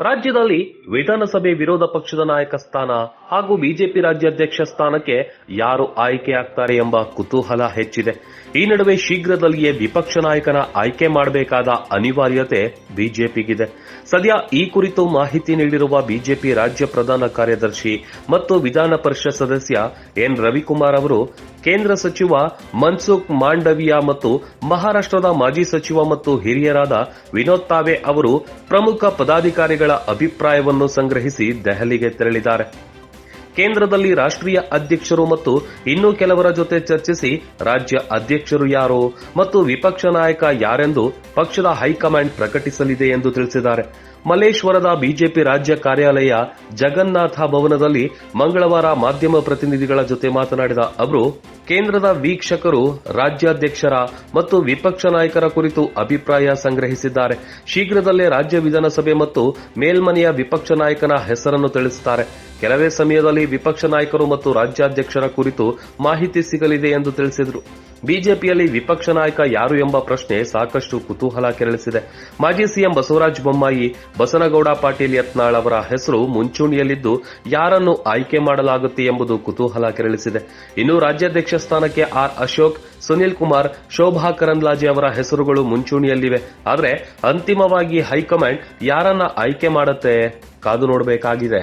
ರಾಜ್ಯದಲ್ಲಿ ವಿಧಾನಸಭೆ ವಿರೋಧ ಪಕ್ಷದ ನಾಯಕ ಸ್ಥಾನ ಹಾಗೂ ಬಿಜೆಪಿ ರಾಜ್ಯಾಧ್ಯಕ್ಷ ಸ್ಥಾನಕ್ಕೆ ಯಾರು ಆಯ್ಕೆ ಆಗ್ತಾರೆ ಎಂಬ ಕುತೂಹಲ ಹೆಚ್ಚಿದೆ. ಈ ನಡುವೆ ಶೀಘ್ರದಲ್ಲಿಯೇ ವಿಪಕ್ಷ ನಾಯಕನ ಆಯ್ಕೆ ಮಾಡಬೇಕಾದ ಅನಿವಾರ್ಯತೆ ಬಿಜೆಪಿಗಿದೆ. ಸದ್ಯ ಈ ಕುರಿತು ಮಾಹಿತಿ ನೀಡಿರುವ ಬಿಜೆಪಿ ರಾಜ್ಯ ಪ್ರಧಾನ ಕಾರ್ಯದರ್ಶಿ ಮತ್ತು ವಿಧಾನ ಪರಿಷತ್ ಸದಸ್ಯ ಎನ್. ರವಿಕುಮಾರ್ ಅವರು, ಕೇಂದ್ರ ಸಚಿವ ಮನ್ಸುಖ್ ಮಾಂಡವಿಯಾ ಮತ್ತು ಮಹಾರಾಷ್ಟ್ರದ ಮಾಜಿ ಸಚಿವ ಮತ್ತು ಹಿರಿಯರಾದ ವಿನೋದ್ ತಾವೆ ಅವರು ಪ್ರಮುಖ ಪದಾಧಿಕಾರಿಗಳ ಅಭಿಪ್ರಾಯವನ್ನು ಸಂಗ್ರಹಿಸಿ ದೆಹಲಿಗೆ ತೆರಳಿದ್ದಾರೆ. ಕೇಂದ್ರದಲ್ಲಿ ರಾಷ್ಟ್ರೀಯ ಅಧ್ಯಕ್ಷರು ಮತ್ತು ಇನ್ನೂ ಕೆಲವರ ಜೊತೆ ಚರ್ಚಿಸಿ ರಾಜ್ಯ ಅಧ್ಯಕ್ಷರು ಯಾರು ಮತ್ತು ವಿಪಕ್ಷ ನಾಯಕ ಯಾರೆಂದು ಪಕ್ಷದ ಹೈಕಮಾಂಡ್ ಪ್ರಕಟಿಸಲಿದೆ ಎಂದು ತಿಳಿಸಿದ್ದಾರೆ. ಮಲ್ಲೇಶ್ವರದ ಬಿಜೆಪಿ ರಾಜ್ಯ ಕಾರ್ಯಾಲಯ ಜಗನ್ನಾಥ ಭವನದಲ್ಲಿ ಮಂಗಳವಾರ ಮಾಧ್ಯಮ ಪ್ರತಿನಿಧಿಗಳ ಜೊತೆ ಮಾತನಾಡಿದ ಅವರು, ಕೇಂದ್ರದ ವೀಕ್ಷಕರು, ರಾಜ್ಯಾಧ್ಯಕ್ಷರ ಮತ್ತು ವಿಪಕ್ಷ ನಾಯಕರ ಕುರಿತು ಅಭಿಪ್ರಾಯ ಸಂಗ್ರಹಿಸಿದ್ದಾರೆ. ಶೀಘ್ರದಲ್ಲೇ ರಾಜ್ಯ ವಿಧಾನಸಭೆ ಮತ್ತು ಮೇಲ್ಮನೆಯ ವಿಪಕ್ಷ ನಾಯಕನ ಹೆಸರನ್ನು ತಿಳಿಸುತ್ತಾರೆ. ಕೆಲವೇ ಸಮಯದಲ್ಲಿ ವಿಪಕ್ಷ ನಾಯಕರು ಮತ್ತು ರಾಜ್ಯಾಧ್ಯಕ್ಷರ ಕುರಿತು ಮಾಹಿತಿ ಸಿಗಲಿದೆ ಎಂದು ತಿಳಿಸಿದರು. ಬಿಜೆಪಿಯಲ್ಲಿ ವಿಪಕ್ಷ ನಾಯಕ ಯಾರು ಎಂಬ ಪ್ರಶ್ನೆ ಸಾಕಷ್ಟು ಕುತೂಹಲ ಕೆರಳಿಸಿದೆ. ಮಾಜಿ ಸಿಎಂ ಬಸವರಾಜ ಬೊಮ್ಮಾಯಿ, ಬಸನಗೌಡ ಪಾಟೀಲ್ ಯತ್ನಾಳ್ ಅವರ ಹೆಸರು ಮುಂಚೂಣಿಯಲ್ಲಿದ್ದು ಯಾರನ್ನು ಆಯ್ಕೆ ಮಾಡಲಾಗುತ್ತೆ ಎಂಬುದು ಕುತೂಹಲ ಕೆರಳಿಸಿದೆ. ಇನ್ನು ರಾಜ್ಯಾಧ್ಯಕ್ಷ ಸ್ಥಾನಕ್ಕೆ ಆರ್ ಅಶೋಕ್, ಸುನಿಲ್ ಕುಮಾರ್, ಶೋಭಾ ಕರಂದ್ಲಾಜೆ ಅವರ ಹೆಸರುಗಳು ಮುಂಚೂಣಿಯಲ್ಲಿವೆ. ಆದರೆ ಅಂತಿಮವಾಗಿ ಹೈಕಮಾಂಡ್ ಯಾರನ್ನ ಆಯ್ಕೆ ಮಾಡುತ್ತೆ ಕಾದು ನೋಡಬೇಕಾಗಿದೆ.